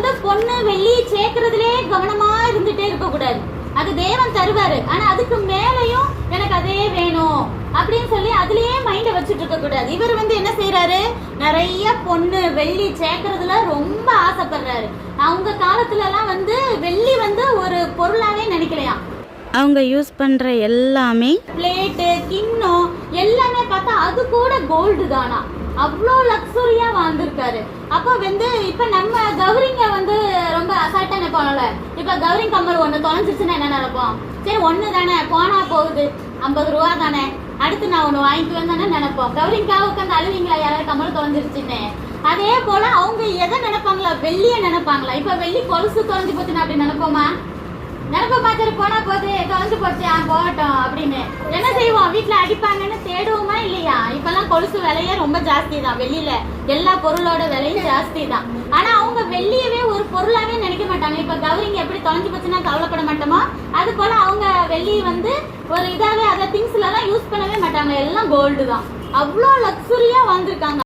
வந்து பொண்ணு வெள்ளி சேர்க்கறதுலே கவனமா இருந்துட்டே இருக்க கூடாது அது தேவன் தருவாரு. ஆனா அதுக்கு மேலயும் எனக்கு அதே வேணும் அப்படின்னு சொல்லி அதுலயே மைண்ட வச்சுட்டு இருக்க கூடாது இவர் வந்து என்ன செய்யறாரு நிறைய பொண்ணு வெள்ளி சேர்க்கறதுல ரொம்ப ஆசைப்படுறாரு. அவங்க காலத்துல எல்லாம் வந்து வெள்ளி வந்து ஒரு பொருளாவே நினைக்கலையாம் அவங்க யூஸ் பண்ணுற எல்லாமே பிளேட்டு கிண்ணம் எல்லாமே பார்த்தா அது கூட கோல்டு தானா? அவ்வளோ வந்திருக்காரு. அப்போ வந்து இப்ப நம்ம கௌரிங்க வந்து ரொம்ப அசால்ட்டா நினைப்போம்ல இப்ப கௌரி கம்மல் ஒண்ணு தொலைஞ்சிருச்சுன்னா என்ன நினைப்போம்? சரி ஒண்ணு தானே போனா போகுது. ஐம்பது ரூபா தானே. அடுத்து நான் ஒண்ணு வாங்கிக்குவேன் தானே நினைப்போம். கௌரிங்காக உட்காந்து அழுவீங்களா? யாராவது கம்மல் தொலைஞ்சிருச்சுன்னு. அதே போல அவங்க எதை நினைப்பாங்களா வெள்ளிய நினைப்பாங்களா? இப்ப வெள்ளி கொலுசு தொலைஞ்சு போச்சுன்னு அப்படி நினைப்போமா? நினைப்ப பார்த்துட்டு போனா போது தொலைஞ்சு போச்சு போகட்டும் அப்படின்னு. என்ன செய்வோம்? வீட்டுல அடிப்பாங்கன்னு தேடுவோமா. விலையே ரொம்ப ஜாஸ்தி தான் வெளியில எல்லா பொருளோட விலையும் ஜாஸ்தி தான் ஆனா அவங்க வெள்ளியவே ஒரு பொருளாவே நினைக்க மாட்டாங்க. இப்ப கௌரிங்க எப்படி தொலைஞ்சு போச்சுன்னா கவலைப்பட மாட்டோமோ? அது போல அவங்க வெள்ளி வந்து ஒரு இதாவே அதை திங்ஸ்ல எல்லாம் யூஸ் பண்ணவே மாட்டாங்க. எல்லாம் கோல்டு தான். அவ்வளோ லக்ஸுரியா வாழ்ந்திருக்காங்க.